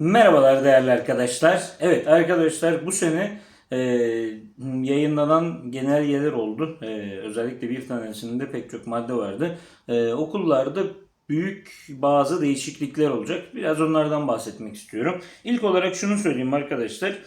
Merhabalar değerli arkadaşlar. Evet arkadaşlar bu sene e, yayınlanan genelgeler oldu. E, özellikle bir tanesinde pek çok madde vardı. E, okullarda büyük bazı değişiklikler olacak. Biraz onlardan bahsetmek istiyorum. İlk olarak şunu söyleyeyim arkadaşlar.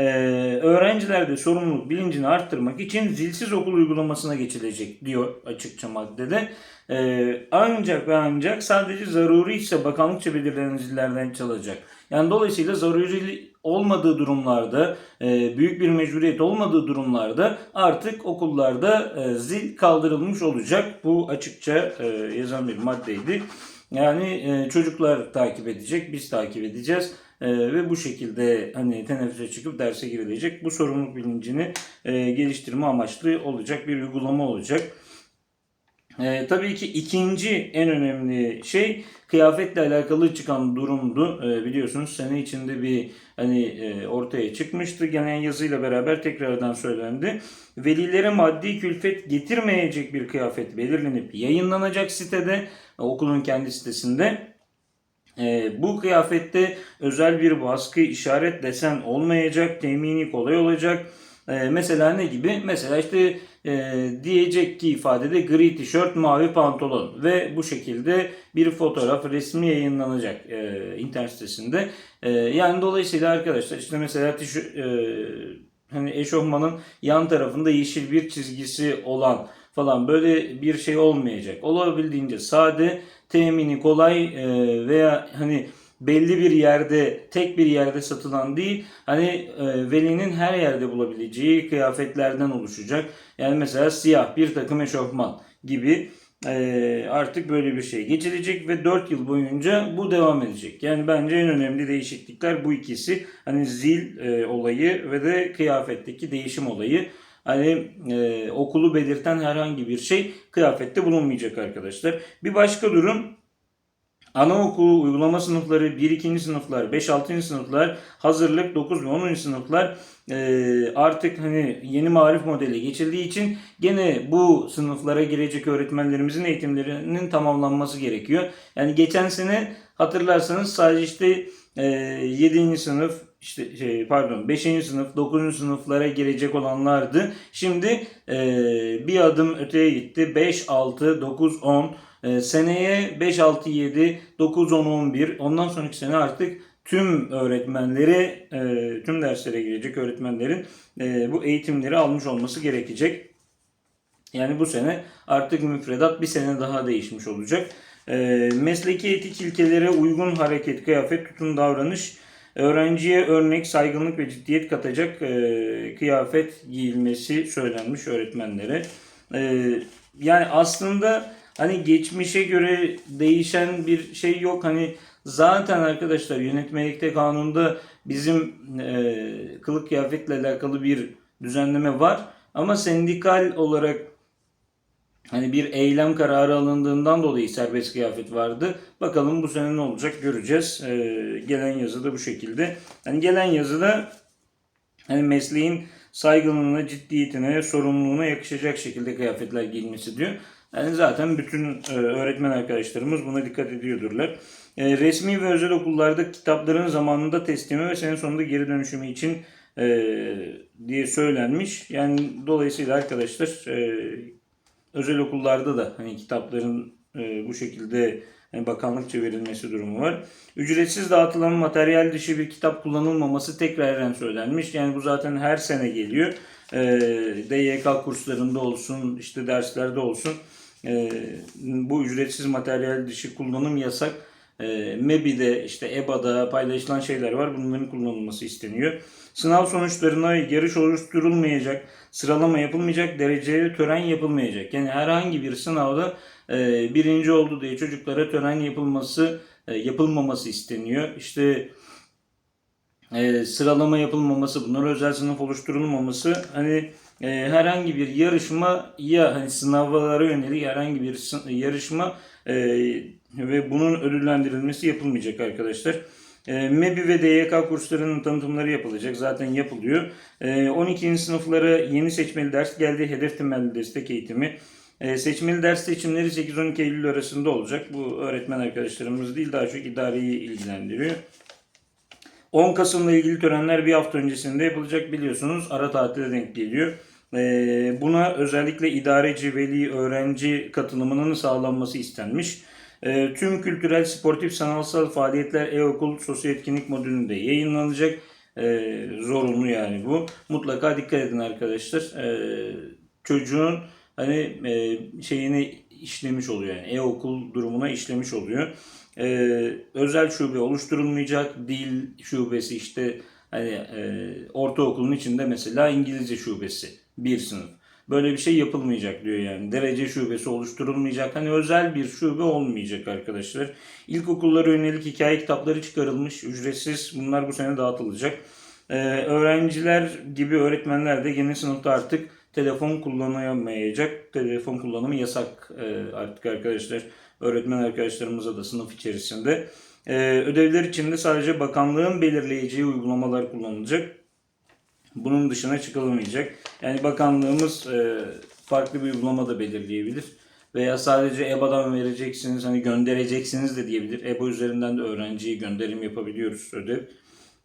Ee, öğrencilerde sorumluluk bilincini arttırmak için zilsiz okul uygulamasına geçilecek diyor açıkça maddede. Ee, ancak ve ancak sadece zaruri ise bakanlıkça belirlenen zillerden çalacak. Yani dolayısıyla zaruri olmadığı durumlarda, e, büyük bir mecburiyet olmadığı durumlarda artık okullarda e, zil kaldırılmış olacak. Bu açıkça e, yazan bir maddeydi. Yani e, çocuklar takip edecek, biz takip edeceğiz. Ee, ve bu şekilde hani teneffüse çıkıp derse girilecek. Bu sorumluluk bilincini e, geliştirme amaçlı olacak bir uygulama olacak. Ee, tabii ki ikinci en önemli şey kıyafetle alakalı çıkan durumdu. Ee, biliyorsunuz sene içinde bir hani e, ortaya çıkmıştı. Gelen yazıyla beraber tekrardan söylendi. Velilere maddi külfet getirmeyecek bir kıyafet belirlenip yayınlanacak sitede, okulun kendi sitesinde. E, bu kıyafette özel bir baskı, işaret, desen olmayacak, temini kolay olacak. E, mesela ne gibi? Mesela işte e, diyecek ki ifadede gri tişört, mavi pantolon ve bu şekilde bir fotoğraf resmi yayınlanacak e, internet sitesinde. E, yani dolayısıyla arkadaşlar işte mesela tişört, e, hani eşofmanın yan tarafında yeşil bir çizgisi olan falan böyle bir şey olmayacak. Olabildiğince sade, temini kolay e, veya hani belli bir yerde, tek bir yerde satılan değil, hani e, velinin her yerde bulabileceği kıyafetlerden oluşacak. Yani mesela siyah bir takım eşofman gibi e, artık böyle bir şey geçilecek ve 4 yıl boyunca bu devam edecek. Yani bence en önemli değişiklikler bu ikisi. Hani zil e, olayı ve de kıyafetteki değişim olayı. Hani e, okulu belirten herhangi bir şey kıyafette bulunmayacak arkadaşlar. Bir başka durum anaokulu uygulama sınıfları 1-2. sınıflar, 5-6. sınıflar, hazırlık 9 ve 10. sınıflar e, artık hani yeni marif modeli geçildiği için gene bu sınıflara girecek öğretmenlerimizin eğitimlerinin tamamlanması gerekiyor. Yani geçen sene hatırlarsanız sadece işte e, 7. sınıf, işte şey, pardon 5. sınıf, 9. sınıflara girecek olanlardı. Şimdi e, bir adım öteye gitti. 5, 6, 9, 10. E, seneye 5, 6, 7, 9, 10, 11. Ondan sonraki sene artık tüm öğretmenleri, e, tüm derslere girecek öğretmenlerin e, bu eğitimleri almış olması gerekecek. Yani bu sene artık müfredat bir sene daha değişmiş olacak. E, mesleki etik ilkelere uygun hareket, kıyafet, tutum, davranış öğrenciye örnek, saygınlık ve ciddiyet katacak e, kıyafet giyilmesi söylenmiş öğretmenlere. E, yani aslında hani geçmişe göre değişen bir şey yok. Hani zaten arkadaşlar yönetmelikte kanunda bizim e, kılık kıyafetle alakalı bir düzenleme var. Ama sendikal olarak hani bir eylem kararı alındığından dolayı serbest kıyafet vardı. Bakalım bu sene ne olacak göreceğiz. Ee, gelen yazı da bu şekilde. Hani gelen yazıda hani mesleğin saygınlığına, ciddiyetine, sorumluluğuna yakışacak şekilde kıyafetler giyilmesi diyor. Yani zaten bütün e, öğretmen arkadaşlarımız buna dikkat ediyordurlar. E, resmi ve özel okullarda kitapların zamanında teslimi ve sene sonunda geri dönüşümü için e, diye söylenmiş. Yani dolayısıyla arkadaşlar özel okullarda da hani kitapların bu şekilde bakanlıkça verilmesi durumu var. Ücretsiz dağıtılan materyal dışı bir kitap kullanılmaması tekraren söylenmiş. Yani bu zaten her sene geliyor. E, DYK kurslarında olsun, işte derslerde olsun. E, bu ücretsiz materyal dışı kullanım yasak. E, MEBİ'de, işte EBA'da paylaşılan şeyler var. Bunların kullanılması isteniyor. Sınav sonuçlarına yarış oluşturulmayacak, sıralama yapılmayacak, dereceli tören yapılmayacak. Yani herhangi bir sınavda e, birinci oldu diye çocuklara tören yapılması, e, yapılmaması isteniyor. İşte e, sıralama yapılmaması, bunlara özel sınıf oluşturulmaması hani e, herhangi bir yarışma ya hani sınavlara yönelik herhangi bir yarışma e, ve bunun ödüllendirilmesi yapılmayacak arkadaşlar. E, MEBİ ve DYK kurslarının tanıtımları yapılacak. Zaten yapılıyor. E, 12. sınıflara yeni seçmeli ders geldi. Hedef temelli destek eğitimi. E, seçmeli ders seçimleri 8-12 Eylül arasında olacak. Bu öğretmen arkadaşlarımız değil daha çok idareyi ilgilendiriyor. 10 Kasım'la ilgili törenler bir hafta öncesinde yapılacak biliyorsunuz. Ara tatile denk geliyor. Ee, buna özellikle idareci, veli, öğrenci katılımının sağlanması istenmiş. Ee, tüm kültürel, sportif, sanatsal faaliyetler e-okul sosyal etkinlik modülünde yayınlanacak. Ee, zorunlu yani bu. Mutlaka dikkat edin arkadaşlar. Çocuğun hani e, şeyini işlemiş oluyor yani e-okul durumuna işlemiş oluyor. Özel şube oluşturulmayacak. Dil şubesi işte hani e, ortaokulun içinde mesela İngilizce şubesi bir sınıf. Böyle bir şey yapılmayacak diyor yani. Derece şubesi oluşturulmayacak. Hani özel bir şube olmayacak arkadaşlar. İlkokullara yönelik hikaye kitapları çıkarılmış. Ücretsiz. Bunlar bu sene dağıtılacak. Ee, öğrenciler gibi öğretmenler de yeni sınıfta artık telefon kullanamayacak. Telefon kullanımı yasak e, artık arkadaşlar. Öğretmen arkadaşlarımıza da sınıf içerisinde. Ee, ödevler için de sadece bakanlığın belirleyeceği uygulamalar kullanılacak. Bunun dışına çıkılamayacak. Yani bakanlığımız e, farklı bir uygulama da belirleyebilir. Veya sadece EBA'dan vereceksiniz, hani göndereceksiniz de diyebilir. EBA üzerinden de öğrenciye gönderim yapabiliyoruz ödev.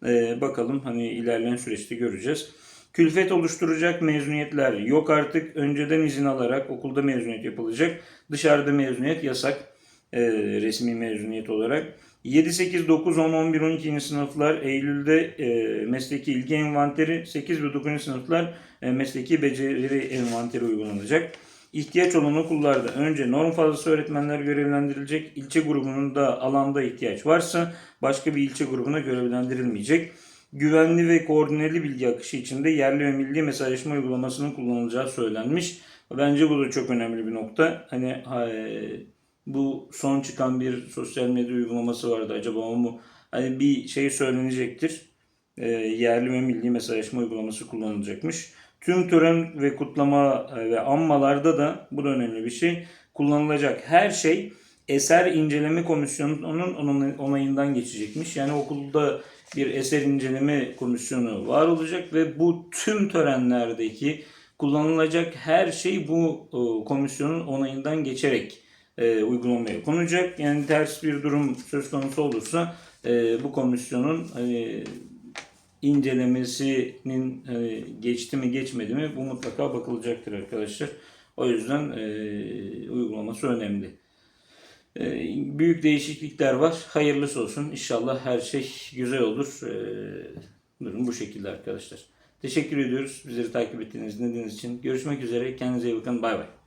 E, bakalım hani ilerleyen süreçte göreceğiz. Külfet oluşturacak mezuniyetler yok artık. Önceden izin alarak okulda mezuniyet yapılacak. Dışarıda mezuniyet yasak. E, resmi mezuniyet olarak. 7, 8, 9, 10, 11, 12. sınıflar Eylül'de e, mesleki ilgi envanteri, 8 ve 9. sınıflar e, mesleki beceri envanteri uygulanacak. İhtiyaç olan okullarda önce norm fazlası öğretmenler görevlendirilecek. İlçe grubunun da alanda ihtiyaç varsa başka bir ilçe grubuna görevlendirilmeyecek. Güvenli ve koordineli bilgi akışı içinde yerli ve milli mesajlaşma uygulamasının kullanılacağı söylenmiş. Bence bu da çok önemli bir nokta. Hani ha, e, bu son çıkan bir sosyal medya uygulaması vardı. Acaba o mu? Hani bir şey söylenecektir. E, yerli ve milli mesajlaşma uygulaması kullanılacakmış. Tüm tören ve kutlama e, ve anmalarda da bu da önemli bir şey. Kullanılacak her şey eser inceleme komisyonunun onun onayından geçecekmiş. Yani okulda bir eser inceleme komisyonu var olacak ve bu tüm törenlerdeki kullanılacak her şey bu e, komisyonun onayından geçerek e, uygulamaya konacak. Yani ters bir durum söz konusu olursa e, bu komisyonun e, incelemesinin e, geçti mi geçmedi mi bu mutlaka bakılacaktır arkadaşlar. O yüzden e, uygulaması önemli. E, büyük değişiklikler var. Hayırlısı olsun. İnşallah her şey güzel olur. E, durum bu şekilde arkadaşlar. Teşekkür ediyoruz bizleri takip ettiğiniz, dinlediğiniz için. Görüşmek üzere. Kendinize iyi bakın. Bay bay.